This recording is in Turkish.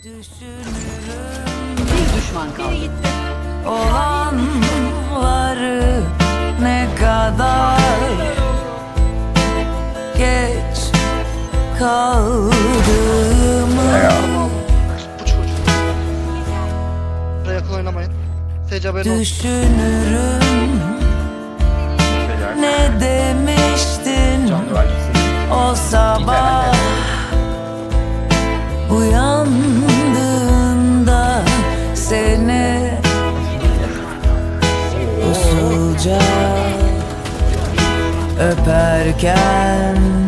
Düşünürüm Bir düşman kaldı. olanları ne kadar geç kaldığımı Bu çocuk. Buraya yakın oynamayın. Seyirci haberin olsun. düşünürüm usulca öperken